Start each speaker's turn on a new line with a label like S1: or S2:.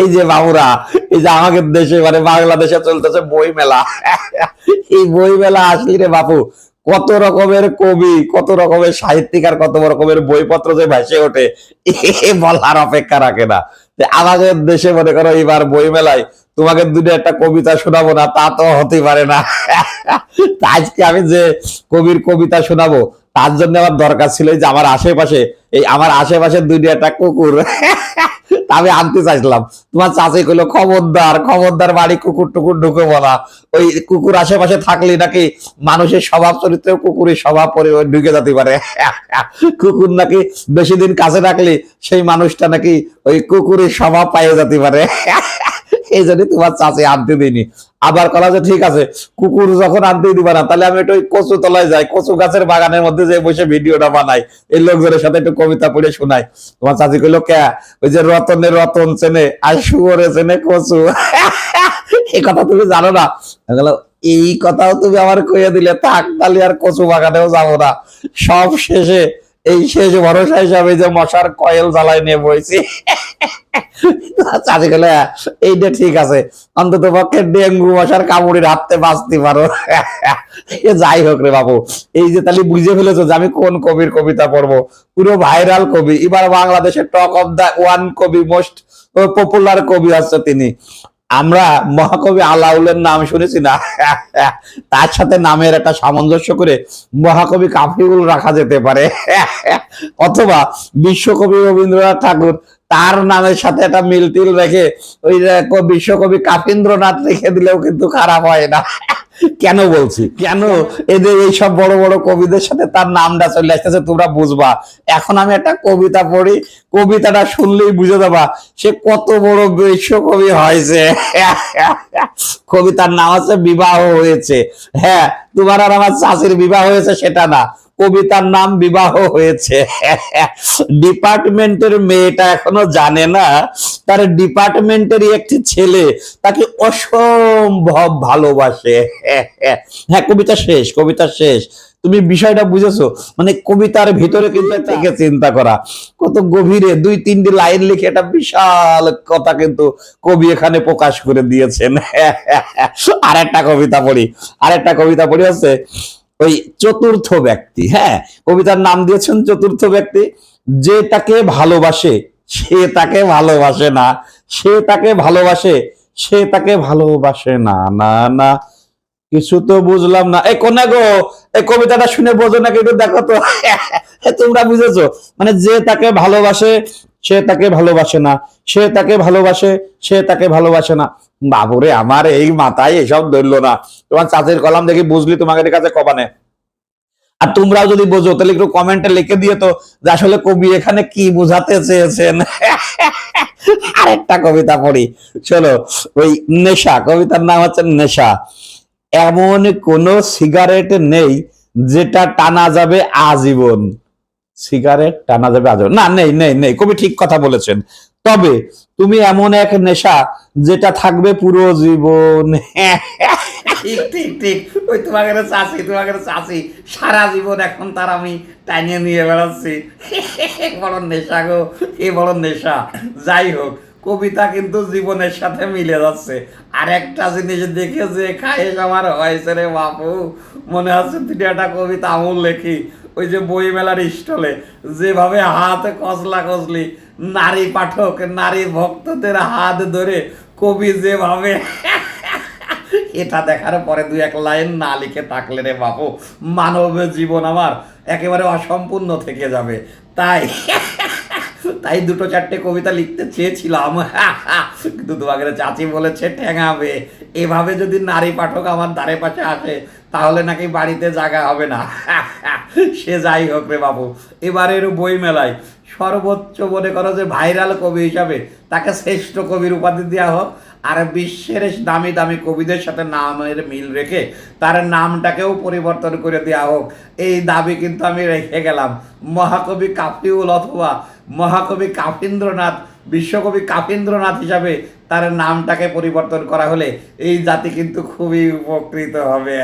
S1: এই যে বাবুরা, এই যে আমাদের দেশে মানে বাংলাদেশে চলতেছে বই মেলা এই বই মেলা আসলি রে বাপু, কত রকমের কবি, কত রকমের সাহিত্যিক আর কত রকমের বইপত্র যে ভাসে ওঠে বলার অপেক্ষা রাখে না। আমাদের দেশে মনে করো এবার বই মেলায় তোমাকে দুটো একটা কবিতা শোনাবো না, তা তো হতে পারে না। আজকে আমি যে কবির কবিতা শোনাবো, তার জন্য আমার দরকার ছিল যে আমার আশেপাশে, এই আমার আশেপাশে দুইটা একটা কুকুর। আমি আনতে চাইছিলাম। তোমার চাচি কইলো, খবরদার খবরদার বাড়ি কুকুর টুকুর ঢুকে বলা। ওই কুকুর আশেপাশে থাকলে নাকি মানুষের স্বভাব চরিত্রে কুকুরের স্বভাব পরে ঢুকে যেতে পারে। কুকুর নাকি বেশি দিন কাছে রাখলে সেই মানুষটা নাকি ওই কুকুরের স্বভাব পাইয়ে যেতে পারে। এই জন্য তোমার চাচি আনতে দিইনি আবার কলা যে ঠিক আছে, কুকুর যখন আনতে দিবা না, তাহলে আমি একটু কচু তলায় যাই, কচু গাছের বাগানের মধ্যে যে বসে ভিডিওটা বানাই, এই লোকজনের সাথে একটু কবিতা পড়ে শোনাই। তোমার চাচি কইলো, কে? ওই যে রতনে রতন চেনে আর শুয়োরে চেনে কচু। এই কথা তুমি জানো না? এই কথাও তুমি আমার কইয়া দিলে, থাক, তাহলে আর কচু বাগানেও যাব না। সব শেষে এই শেষ ভরসা হিসাবে যে মশার কয়েল জ্বালাই নিয়ে বইছি। এইটা ঠিক আছে, অন্তত পক্ষে ডেঙ্গু, মশার কামড়ের হাতে বাঁচতে পারো। এ যাই হোক রে বাবু, এই যে তাহলে বুঝে ফেলেছো যে আমি কোন কবির কবিতা পড়ব। পুরো ভাইরাল কবি, এবার বাংলাদেশের টক অফ দা ওয়ান কবি, মোস্ট পপুলার কবি আছে তিনি। আমরা মহাকবি আলাউলের নাম শুনেছি না। তার সাথে নামের একটা সামঞ্জস্য করে মহাকবি কাফিউল রাখা যেতে পারে। অথবা বিশ্বকবি রবীন্দ্রনাথ ঠাকুর, তার নামের সাথে একটা মিল টিল রেখে ওই বিশ্বকবি কাপীন্দ্রনাথ রেখে দিলেও কিন্তু খারাপ হয় না। কেন বলছি? কেন? এদের এই সব বড় বড় কবিদের সাথে তার নামটা চলে আসতেছে তোমরা বুঝবা। এখন আমি একটা কবিতা পড়ি কবিতাটা শুনলেই বুঝে দেবা সে কত বড় বিশ্বকবি হয়েছে। কবিতার নাম আছে বিবাহ হয়েছে। হ্যাঁ তোমার আর আমার চাষির বিবাহ হয়েছে সেটা না। কবিতার নাম বিবাহ হয়েছে। ডিপার্টমেন্টের মেয়েটা এখনও জানে না তার ডিপার্টমেন্টেরই একটি ছেলে তাকে অসম্ভব ভালোবাসে। হ্যাঁ কবিতা শেষ কবিতা শেষ। তুমি বিষয়টা বুঝেছ? মানে কবিতার ভিতরে কিন্তু থেকে চিন্তা করা। কত গভীরে দুই তিনটি লাইন লিখে একটা বিশাল কথা কিন্তু কবি এখানে প্রকাশ করে দিয়েছেন। আর একটা কবিতা পড়ি আর একটা কবিতা পড়ি হচ্ছে ওই চতুর্থ ব্যক্তি হ্যাঁ? কবিতার নাম দিয়েছেন চতুর্থ ব্যক্তি। যে তাকে ভালোবাসে, সে তাকে ভালোবাসে না। সে তাকে ভালোবাসে, সে তাকে ভালোবাসে না না না। কিছু তো বুঝলাম না। এই কোনে গো? এই কবিতাটা শুনে বোঝো নাকি একটু দেখো তো। তোমরা বুঝেছ? মানে যে তাকে ভালোবাসে সে তাকে ভালোবাসে না, সে তাকে ভালোবাসে, সে তাকে ভালোবাসে না। বাবুরে, আমার এই মাথায় এসব ধরলো না। তোমার চাচের কলাম দেখি বুঝলি তোমাদের কাছে কবানে আর তোমরাও যদি বোঝো, তাহলে একটু কমেন্টে লিখে দিও তো যে আসলে কবি এখানে কি বোঝাতে চেয়েছেন। আরেকটা কবিতা পড়ি। চলো, ওই নেশা, কবিতার নাম হচ্ছে নেশা। এমন কোন সিগারেট নেই যেটা টানা যাবে আজীবন। সিগারেট টানা যাবে আজীবন না, নেই নেই নেই, কবি ঠিক কথা বলেছেন। তবে তুমি এমন এক নেশা যেটা থাকবে পুরো জীবন। ঠিক ঠিক ঠিক। ওই তোমাকে চাষি তোমাকে চাষি। সারা জীবন এখন তার আমি নিয়ে বেড়াচ্ছি। বড় নেশা গো, এ বড় নেশা। যাই হোক, কবিতা কিন্তু জীবনের সাথে মিলে যাচ্ছে। আর একটা জিনিস দেখে যে খায়েস আমার হয়েছে রে বাপু। মনে হচ্ছে তুই একটা কবিতা আমূল লেখি। ওই যে বই মেলার স্টলে, যেভাবে হাতে কসলা কসলি, নারী পাঠক, নারী ভক্তদের হাত ধরে কবি যেভাবে এটা দেখার পরে দুই এক লাইন না লিখে থাকলে রে বাপু, মানব জীবন আমার একেবারে অসম্পূর্ণ থেকে যাবে। তাই তাই দুটো চারটে কবিতা লিখতে চেয়েছিলাম। কিন্তু চাচি বলেছে, ঠেঙাবে। এভাবে যদি নারী পাঠক আমার ধারে পাশে আসে, তাহলে নাকি বাড়িতে জায়গা হবে না। সে যাই হোক রে বাবু, এবারের বই মেলায় সর্বোচ্চ মনে করো যে ভাইরাল কবি হিসাবে তাকে শ্রেষ্ঠ কবির উপাধি দেওয়া হোক, আর বিশ্বের দামি দামি কবিদের সাথে নামের মিল রেখে তার নামটাকেও পরিবর্তন করে দেওয়া হোক, এই দাবি কিন্তু আমি রেখে গেলাম। মহাকবি কাফিউল অথবা মহাকবি কাফীন্দ্রনাথ বিশ্বকবি কাপেন্দ্রনাথ হিসাবে তার নামটাকে পরিবর্তন করা হলে এই জাতি কিন্তু খুবই উপকৃত হবে।